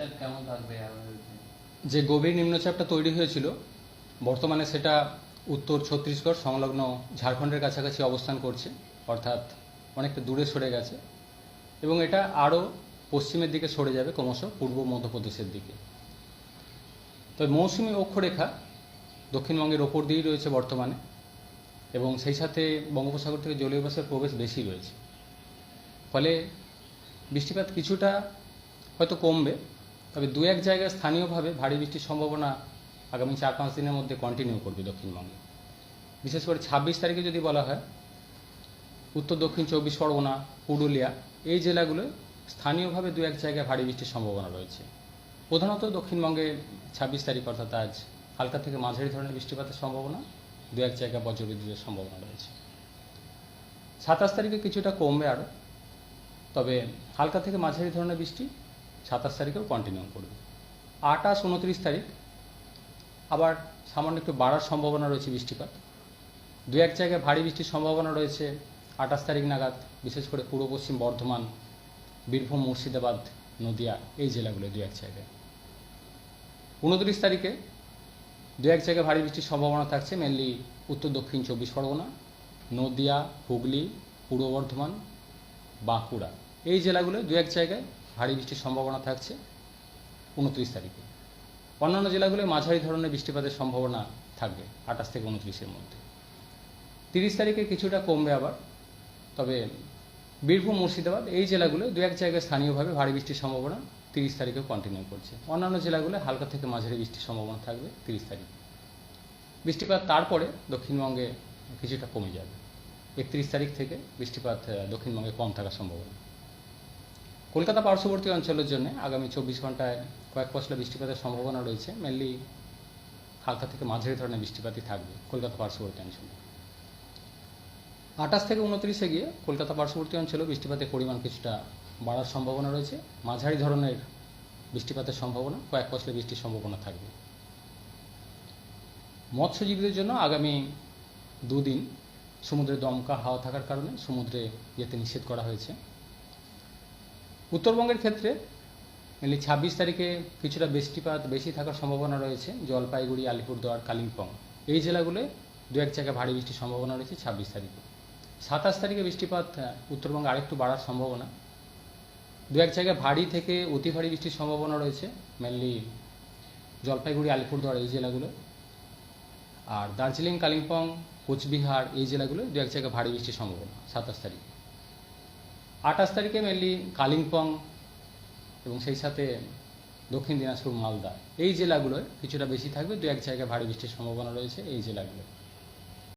নিম্নচাপ কেমন থাকবে যে গভীর নিম্নচাপটা তৈরি হয়েছিল, বর্তমানে সেটা উত্তর ছত্তিশগড় সংলগ্ন ঝাড়খণ্ডের কাছাকাছি অবস্থান করছে, অর্থাৎ অনেকটা দূরে সরে গেছে, এবং এটা আরও পশ্চিমের দিকে সরে যাবে ক্রমশ পূর্ব মধ্যপ্রদেশের দিকে। তবে মৌসুমি অক্ষরেখা দক্ষিণবঙ্গের ওপর দিয়েই রয়েছে বর্তমানে, এবং সেই সাথে বঙ্গোপসাগর থেকে জলীয় বাষ্পের প্রবেশ বেশি রয়েছে। ফলে বৃষ্টিপাত কিছুটা হয়তো কমবে তবে দু এক জায়গায় স্থানীয়ভাবে ভারী বৃষ্টির সম্ভাবনা আগামী চার পাঁচ দিনের মধ্যে কন্টিনিউ করবে দক্ষিণবঙ্গে। বিশেষ করে ছাব্বিশ তারিখে যদি বলা হয়, উত্তর, দক্ষিণ, চব্বিশ, পরগনা, পুরুলিয়া, এই জেলাগুলোয় স্থানীয়ভাবে দু এক জায়গায় ভারী বৃষ্টির সম্ভাবনা রয়েছে। প্রধানত দক্ষিণবঙ্গে ছাব্বিশ তারিখ অর্থাৎ আজ হালকা থেকে মাঝারি ধরনের বৃষ্টিপাতের সম্ভাবনা, দু এক জায়গায় বজ্রবিদ্যুতের সম্ভাবনা রয়েছে। সাতাশ তারিখে কিছুটা কমবে আরও, তবে হালকা থেকে মাঝারি ধরনের বৃষ্টি সাতাশ তারিখেও কন্টিনিউ করবে। আটাশ উনত্রিশ তারিখ, আবার সামান্য একটু বাড়ার সম্ভাবনা রয়েছে বৃষ্টিপাত। দু এক জায়গায় ভারী বৃষ্টির সম্ভাবনা রয়েছে, আঠাশ তারিখ নাগাদ, বিশেষ করে পূর্ব পশ্চিম বর্ধমান, বীরভূম, মুর্শিদাবাদ, নদিয়া, এই জেলাগুলো দু এক জায়গায়। উনত্রিশ তারিখে দু এক জায়গায় ভারী বৃষ্টির সম্ভাবনা থাকছে মেনলি উত্তর, দক্ষিণ, চব্বিশ পরগনা, নদিয়া, হুগলি, পূর্ব বর্ধমান, বাঁকুড়া। এই জেলাগুলো দু এক জায়গায় ভারী বৃষ্টির সম্ভাবনা থাকছে উনত্রিশ তারিখে। অন্যান্য জেলাগুলোয় মাঝারি ধরনের বৃষ্টিপাতের সম্ভাবনা থাকবে আঠাশ থেকে উনত্রিশের মধ্যে। তিরিশ তারিখে কিছুটা কমবে আবার, তবে বীরভূম, মুর্শিদাবাদ এই জেলাগুলো দু এক জায়গায় স্থানীয়ভাবে ভারী বৃষ্টির সম্ভাবনা তিরিশ তারিখেও কন্টিনিউ করছে। অন্যান্য জেলাগুলো হালকা থেকে মাঝারি বৃষ্টির সম্ভাবনা থাকবে তিরিশ তারিখ। বৃষ্টিপাত তারপরে দক্ষিণবঙ্গে কিছুটা কমে যাবে। একত্রিশ তারিখ থেকে বৃষ্টিপাত দক্ষিণবঙ্গে কম থাকার সম্ভাবনা। কলকাতা পার্শ্ববর্তী অঞ্চলের জন্য আগামী চব্বিশ ঘন্টায় কয়েক পশলা বৃষ্টিপাতের সম্ভাবনা রয়েছে মেনলি হালকা থেকে মাঝারি ধরনের বৃষ্টিপাতই থাকবে কলকাতা পার্শ্ববর্তী অঞ্চলে। আঠাশ থেকে উনত্রিশে গিয়ে কলকাতা পার্শ্ববর্তী অঞ্চলেও বৃষ্টিপাতের পরিমাণ কিছুটা বাড়ার সম্ভাবনা রয়েছে। মাঝারি ধরনের বৃষ্টিপাতের সম্ভাবনা, কয়েক পশলা বৃষ্টির সম্ভাবনা থাকবে। মৎস্যজীবীদের জন্য আগামী দুদিন সমুদ্রে দমকা হাওয়া থাকার কারণে সমুদ্রে যেতে নিষেধ করা হয়েছে। উত্তরবঙ্গের ক্ষেত্রে মেনলি ছাব্বিশ তারিখে কিছুটা বৃষ্টিপাত বেশি থাকার সম্ভাবনা রয়েছে, জলপাইগুড়ি, আলিপুরদুয়ার, কালিম্পং। এই জেলাগুলোয় দু এক জায়গায় ভারী বৃষ্টির সম্ভাবনা রয়েছে ছাব্বিশ তারিখে। সাতাশ তারিখে বৃষ্টিপাত উত্তরবঙ্গে আরেকটু বাড়ার সম্ভাবনা। দু এক জায়গায় ভারী থেকে অতি ভারী বৃষ্টির সম্ভাবনা রয়েছে মেনলি জলপাইগুড়ি, আলিপুরদুয়ার এই জেলাগুলো আর দার্জিলিং, কালিম্পং, কোচবিহার এই জেলাগুলো দু এক জায়গায় ভারী বৃষ্টির সম্ভাবনা সাতাশ তারিখে। আঠাশ তারিখে মেনলি কালিম্পং এবং সেই সাথে দক্ষিণ দিনাজপুর, মালদা। এই জেলাগুলোয় কিছুটা বেশি থাকবে দু এক জায়গায় ভারী বৃষ্টির সম্ভাবনা রয়েছে এই জেলাগুলো